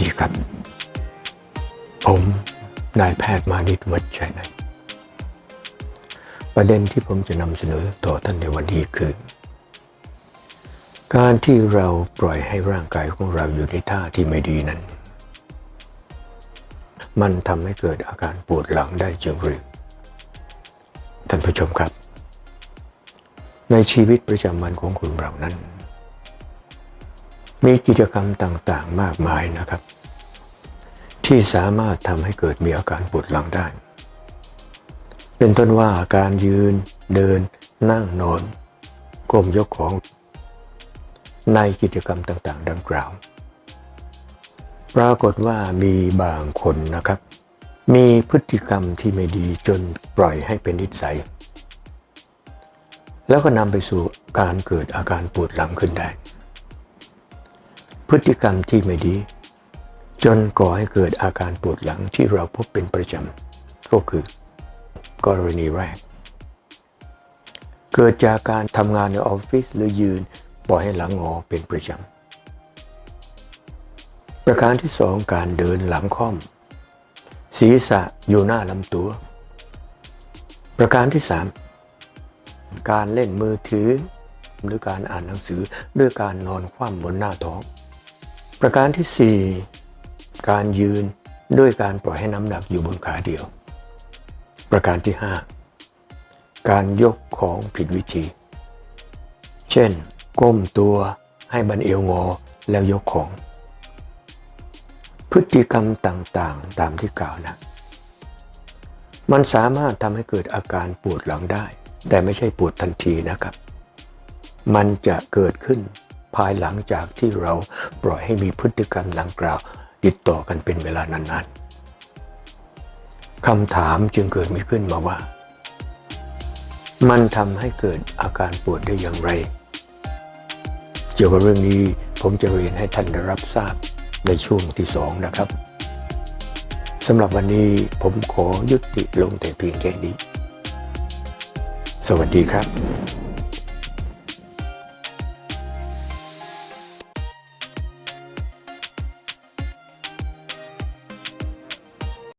ดีครับ ผมนายแพทย์มานิตวัชชัยนันประเด็นที่ผมจะนำเสนอต่อท่านในวันนี้คือ การที่เราปล่อยให้ร่างกายของเราอยู่ในท่าที่ไม่ดีนั้น มันทำให้เกิดอาการปวดหลังได้จริงหรือท่านผู้ชมครับ ในชีวิตประจำวันของคุณเรานั้น มีกิจกรรมต่างๆ มากมายนะครับ ที่สามารถทำให้เกิดมีอาการปวดหลังได้ เป็นต้นว่าการยืน เดิน นั่งนอนก้มยกของในกิจกรรมต่าง ๆ ดังกล่าว ปรากฏว่ามีบางคนนะครับ มีพฤติกรรมที่ไม่ดีจนปล่อยให้เป็นนิสัย แล้วก็นำไปสู่การเกิดอาการปวดหลังขึ้นได้ พฤติกรรมที่ไม่ดี จนก่อให้เกิดอาการปวดหลังที่เราพบเป็นประจำก็คือ กรณีแรก เกิดจากการทำงานในออฟฟิศหรือยืนปล่อยให้หลังงอเป็นประจำ ประการที่สองการเดินหลังค่อม ศีรษะอยู่หน้าลำตัว ประการที่สามการเล่นมือถือ หรือการอ่านหนังสือด้วยการนอนคว่ำบนหน้าท้อง ประการที่สี่การยืนด้วยการปล่อยให้น้ำหนักอยู่บนขาเดียว ประการที่ห้าการยกของผิดวิธี เช่น ก้มตัวให้บันเอวงอแล้วยกของ พฤติกรรมต่างๆ ตามที่กล่าวนะ มันสามารถทำให้เกิดอาการปวดหลังได้ แต่ไม่ใช่ปวดทันทีนะครับ มันจะเกิดขึ้น ภายหลังจากที่เราปล่อยให้มีพฤติกรรมดังกล่าวติดต่อกันเป็นเวลานานๆคำถามจึงเกิดมีขึ้นมาว่า มันทำให้เกิดอาการปวดได้อย่างไร เกี่ยวกับเรื่องนี้ผมจะเรียนให้ท่านได้รับทราบในช่วงที่สองนะครับสำหรับวันนี้ผมขอยุติลงแต่เพียงแค่นี้ สวัสดีครับ